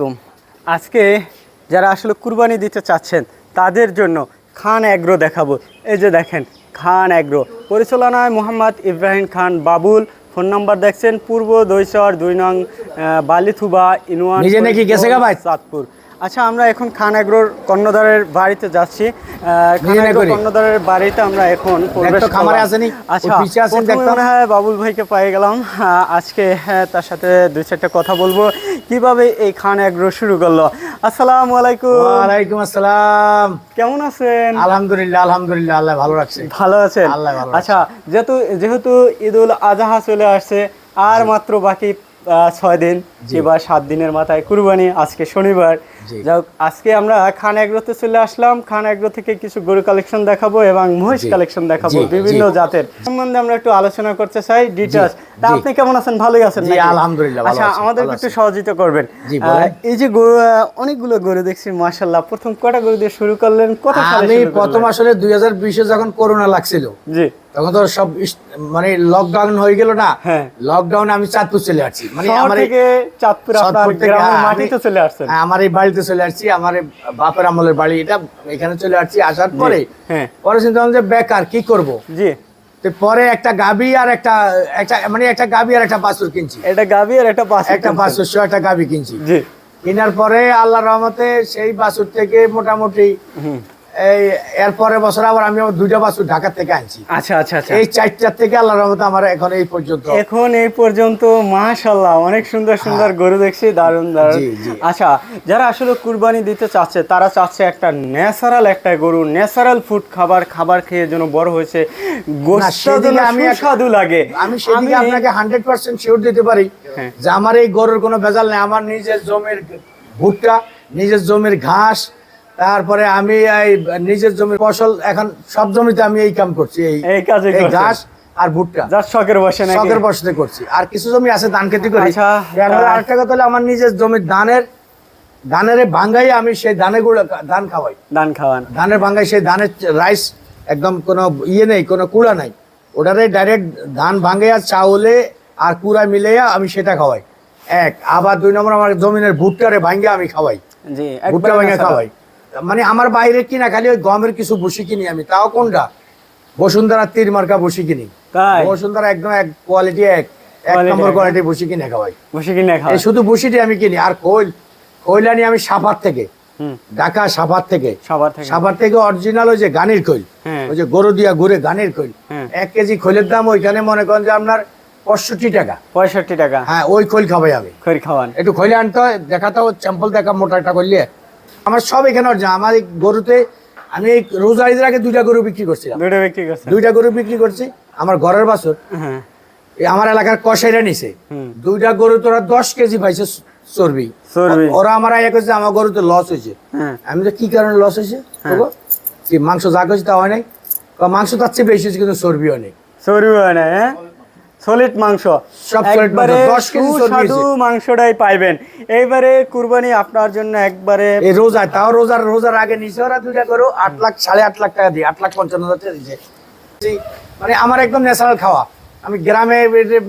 আলাইকুম। আজকে যারা আসলে কুরবানি দিতে চাচ্ছেন তাদের জন্য খান অ্যাগ্রো দেখাবো। এই যে দেখেন খান অ্যাগ্রো পরিচালনায় মোহাম্মদ ইব্রাহিম খান বাবুল। ফোন নাম্বার দেখছেন পূর্ব দৈসর দুই নং বালিথুবা ইনওয়ান নিজে নাকি গেছে? চাঁদপুর আচ্ছা আমরা এখন খান অ্যাগ্রোর কর্ণধারের বাড়িতে যাচ্ছি। কর্ণধারের বাড়িতে আমরা এখন? আচ্ছা। মনে হয় বাবুল ভাইকে পেয়ে গেলাম। আজকে হ্যাঁ, তার সাথে দুই চারটা কথা বলব। কীভাবে এই খান অ্যাগ্রো শুরু করল? আসসালামু আলাইকুম। ওয়ালাইকুম আসসালাম। কেমন আছেন? আলহামদুলিল্লাহ আলহামদুলিল্লাহ আল্লাহ ভালো রাখছে। ভালো আছেন? আল্লাহ ভালো আচ্ছা যেহেতু যেহেতু ঈদুল আজহা চলে আসছে আর মাত্র বাকি আহ, ছয় দিন কিংবা সাত দিনের মাথায় কুরবানি আজকে শনিবার আজকে আমরা খান এগ্রোতে চলে আসলাম। খান এগ্রো থেকে কিছু গরু কালেকশন দেখাবো এবং মহিষ কালেকশন দেখাবো বিভিন্ন জাতের। সম্বন্ধে আমরা একটু আলোচনা করতে চাই ডিটেলস তা আপনি কেমন আছেন? ভালোই আছেন আলহামদুলিল্লাহ, ভালো আচ্ছা আমাদের একটু সহযোগিতা করবেন। এই যে গরু অনেকগুলো গরু দেখছি মাশাল্লাহ প্রথম কটা গরু দিয়ে শুরু করলেন কত সালে আমি প্রথম আসলে দুই হাজার বিশে যখন করোনা লাগছিল জি। তখন তো সব মানে লকডাউন হয়ে গেল না হ্যাঁ। লকডাউনে আমি চাঁদপুর চলে আসছি। মানে আমার চাঁদপুর আপনার গ্রামের হ্যাঁ, মাটিতে চলে আসছেন। হ্যাঁ, আমার এই বাড়িতে চলে আসছি আমার বাপের আমলের বাড়ি এটা এখানে চলে আসছি আসার পরে হ্যাঁ। পরে চিন্তা করলাম যে বেকার কি করব? জি। পরে একটা গাবি আর একটা একটা মানে একটা গাবি আর একটা বাছুর কিনছি। এটা গাবি আর একটা বাসুর একটা বাছুর সহ একটা গাবি কিনছি। জি। কেনার পরে আল্লাহ রহমতে সেই বাছুর থেকে মোটামুটি। এই এর পরের বছর আবার আমি আমার দুইটা বাছুর ঢাকা থেকে আনছি। আচ্ছা আচ্ছা আচ্ছা। এই চারটার থেকে আল্লাহ রহমতে আমার এখন এই পর্যন্ত। এখন এই পর্যন্ত মাশাল্লাহ অনেক সুন্দর সুন্দর গরু দেখছি দারুণ দারুণ। আচ্ছা যারা আসলে কুরবানি দিতে চাচ্ছে তারা চাচ্ছে একটা ন্যাচারাল একটা গরু ন্যাচারাল ফুড খাবার খাবার খেয়ে যেন বড় হয়েছে। আমি সুস্বাদু লাগে। আমি সেদিকে আপনাকে হান্ড্রেড পার্সেন্ট শিওর দিতে পারি হ্যাঁ। যে আমার এই গরুর কোনো ভেজাল নেই। আমার নিজের জমির ভুট্টা নিজের জমির ঘাস তারপরে আমি এই নিজের জমির ফসল এখন সব জমিতে আমি এই কাম করছি এই এই কাজে ঘাস আর ভুট্টা। যার শখের বসে নাকি? শখের বসতে করছি। আর কিছু জমি আছে ধান খেতে করি। আচ্ছা, আরেকটা কথা হলো আমার নিজের জমির ধানের ধানের ভাঙ্গাই আমি সেই ধানে গুঁড়ো ধান খাওয়াই। ধান খাওয়ান। ধানের ভাঙ্গাই সেই ধানের রাইস একদম কোনো ইয়ে নেই কোনো কুড়া নাই। ওটারে ডাইরেক্ট ধান ভাঙ্গে আর চাউলে আর কুড়া মিলাইয়া আমি সেটা খাওয়াই। এক আবার দুই নম্বর আমার জমিনের ভুট্টারে ভাঙ্গে আমি খাওয়াই। জি ভুট্টা ভাঙ্গে খাওয়াই। মানে আমার বাইরে কিনা খালি ওই গমের কিছু বসি কিনি আমি। তাও কোনটা? বসুন্ধরা তীর মার্কা বসি কিনি। বসুন্ধরা একদম এক কোয়ালিটি এক এক নম্বর কোয়ালিটি বসি কিনে খাওয়াই। বসে কিনে খাওয়া এই শুধু বসিটি আমি কিনি। আর খৈল খৈল আনি আমি সাপার থেকে। ঢাকা থেকে। থেকে। অরিজিনাল ওই যে গানের খৈল। হ্যাঁ। ওই যে গরু দিয়া ঘুরে গানের খৈল। হ্যাঁ। এক কেজি খৈলের দাম ওইখানে মনে করেন যে আপনার পঁয়ষট্টি টাকা। পঁয়ষট্টি টাকা। হ্যাঁ ওই খৈল খাবাই আমি। খড়ি খাওয়ান। একটু খৈলে আনতে হয় দেখাতে চ্যাম্পল দেখা মোটা একটা করলে। আমার সব এখানে অরিজিনাল। আমার এই গরুতে আমি এই রোজা ঈদের আগে দুইটা গরু বিক্রি করছিলাম। দুটো বিক্রি করছেন? দুইটা গরু বিক্রি করছি আমার ঘরের বাছর। হ্যাঁ। আমার এলাকার কষাইরা নিছে। দুইটা গরু তোরা দশ কেজি পাইছে চর্বি। চর্বি। ওরা আমার আইয়া করছে আমার গরুতে লস হয়েছে। হ্যাঁ। আমি তো কি কারণে লস হয়েছে? কি মাংস যা করছে তা হয় নাই? মাংস তার চেয়ে বেশি হয়েছে কিন্তু চর্বিও নেই। চর্বি হয় না হ্যাঁ? সলিড মাংস। একবারে মাংস, 10 কেজি চর্বি সুস্বাদু মাংসটাই পাইবেন। এইবারে কুরবানি আপনার জন্য একবারে এই রোজা তাও রোজার রোজার আগে নিচে ওরা দুইটা গরু আট লাখ সাড়ে আট লাখ টাকা দিই আট লাখ পঞ্চান্ন হাজার টাকা দিয়েছে। মানে আমার একদম ন্যাচারাল খাওয়া। আমি গ্রামে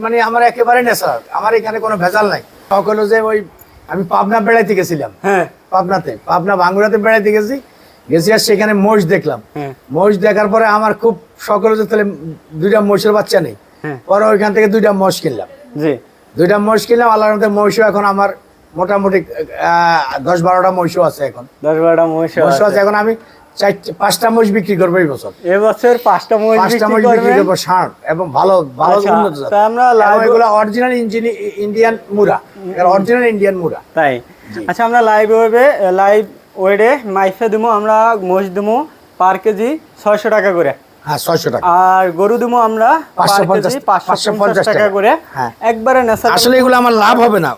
মানে আমার একেবারে ন্যাচারাল আমার এখানে কোনো ভেজাল নাই। হলো যে ওই আমি পাবনা বেড়াইতে গেছিলাম। হ্যাঁ। পাবনাতে পাবনা বাঙ্গুরাতে বেড়াইতে গেছি। গেছি আর সেখানে মহিষ দেখলাম। হ্যাঁ। মহিষ দেখার পরে আমার খুব হলো যে তাহলে দুইটা মহিষের বাচ্চা নেই। পরে ওইখান থেকে দুইটা মহিষ কিনলাম। জি। দুইটা মহিষ কিনলাম আল্লাহর মধ্যে মহিষও এখন আমার মোটামুটি দশ বারোটা মহিষও আছে এখন। দশ বারোটা মহিষ আছে। এখন আমি পাঁচটা মহিষ বিক্রি করব এই বছর। এবছর পাঁচটা মহিষ পাঁচটা মহিষ বিক্রি করব ষাঁড় এবং ভালো ভালো আচ্ছা, উন্নত আমরা এগুলো original Indian Murrah original Indian Murrah তাই। আচ্ছা আমরা লাইভ ওয়েবে লাইভ ওয়েডে মাইফে দিমো আমরা মহিষ দিমো পার কেজি ছয়শো টাকা করে। হ্যাঁ ছয়শো টাকা। আর গরু দিমো আমরা পার 550 পাঁচশো পঞ্চাশ টাকা টাকা। করে হ্যাঁ। একবারে ন্যাচারাল আসলে এগুলো আমার লাভ হবে না।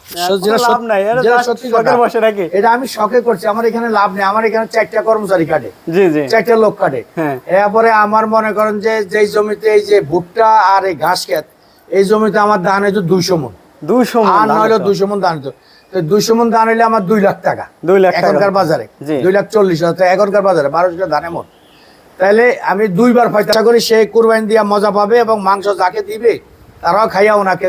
লাভ নাই, এটা যেটা just সত্যি শখের বসে নাকি? এটা আমি শখে করছি আমার এখানে লাভ নেই। আমার এখানে চারটা কর্মচারী কাটে। জি জি। চারটা লোক কাটে। হ্যাঁ। এরপরে আমার মনে করেন যে যেই জমিতে এই যে ভুট্টা আর এই ঘাস ক্ষেত এই জমিতে আমার ধান হয়তো দুইশো মন। দুশো আর নইলে দুইশো মন ধান দুইশো মন ধান হইলে আমার দুই লাখ টাকা। দুই লাখ এখনকার বাজারে। দুই লাখ চল্লিশ হাজার। এখনকার বাজারে বারোশো টাকা ধানে মন। তাহলে আমি দুইবার পয়সা করি সে কুরবানি দিয়া মজা পাবে এবং মাংস যাকে দিবে তারাও খাইয়া ওনাকে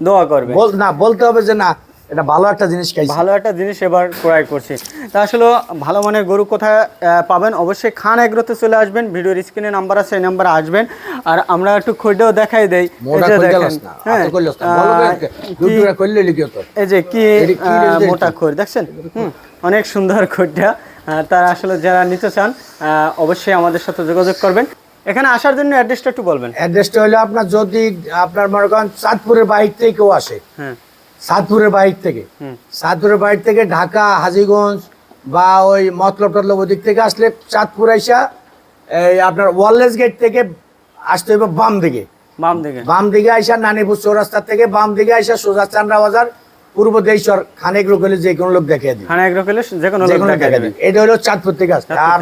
দোয়া করবে। বল না বলতে হবে যে না এটা ভালো একটা জিনিস খাইছি। ভালো একটা জিনিস এবার ক্রয় করছি। তা আসলে ভালো মানের গরু কোথায় পাবেন? অবশ্যই খান এগ্রোতে চলে আসবেন। ভিডিওর স্ক্রিনে নাম্বার আছে এই নাম্বারে আসবেন। আর আমরা একটু খোঁজটাও দেখাই দেই। এই যে দেখেন, হ্যাঁ, কি- কইলে লিখিও তো। এই যে কি এটা কি আহ, রেঞ্জের মোটা খোর? দেখছেন? অনেক সুন্দর খোরটা। তারা আসলে যারা নিতে চান অবশ্যই আমাদের সাথে যোগাযোগ করবেন। এখানে আসার জন্য অ্যাড্রেসটা একটু বলবেন। অ্যাড্রেসটা হলো আপনার যদি আপনার মনে করেন চাঁদপুরের বাইর থেকে কেউ আসে হ্যাঁ। সাতপুরের বাইর থেকে। সাতপুরের বাইর থেকে ঢাকা হাজিগঞ্জ বা ওই মতলব টতলব ওদিক থেকে আসলে চাঁদপুর আইসা এই আপনার ওয়ারলেস গেট থেকে আসতে হবে বাম দিকে। বাম দিকে। বাম দিকে আইসা নানিপুর চৌরাস্তা থেকে বাম দিকে আইসা সোজা চান্দ্রা বাজার পূর্ব খানেক লোক হলে যে কোনো লোক দেখিয়ে যে কোনো দেখিয়ে এটা হলো চাঁদপুর থেকে আসবে। আর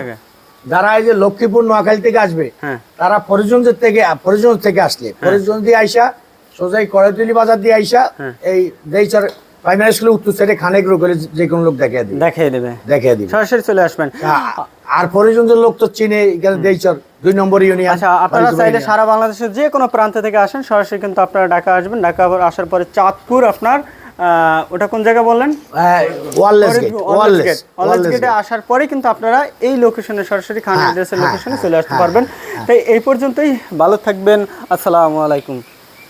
যারা এই যে লক্ষ্মীপুর নোয়াখালী থেকে আসবে হ্যাঁ। তারা ফরিজগঞ্জ থেকে ফরিজগঞ্জ থেকে আসলে। ফরিজগঞ্জ দিয়ে আইসা সোজাই বাজার দিয়ে আইসা হ্যাঁ। এই প্রাইমারি উত্তর সাইডে খানেক রোগ হলে যে কোনো লোক দেখিয়ে দিবে। দেখিয়ে দেবে। দেখিয়ে দিবে। সরাসরি চলে আসবেন। আর ফরিজগঞ্জের লোক তো চিনে এখানে দেইচর দুই নম্বর ইউনিয়ন আচ্ছা আপনারা চাইলে সারা বাংলাদেশের যে কোনো প্রান্ত থেকে আসেন সরাসরি কিন্তু আপনারা ঢাকা আসবেন। ঢাকা আসার পরে চাঁদপুর আপনার ওটা কোন জায়গা বললেন ওয়ারলেস গেট ওয়ারলেস অলরেজ গেটে আসার পরে কিন্তু আপনারা এই লোকেশনে সরাসরি খান এড্রেসের অ্যাড্রেসের হ্যাঁ, লোকেশনে চলে আসতে হ্যাঁ, পারবেন। তাই এই পর্যন্তই ভালো থাকবেন। আসসালামু আলাইকুম।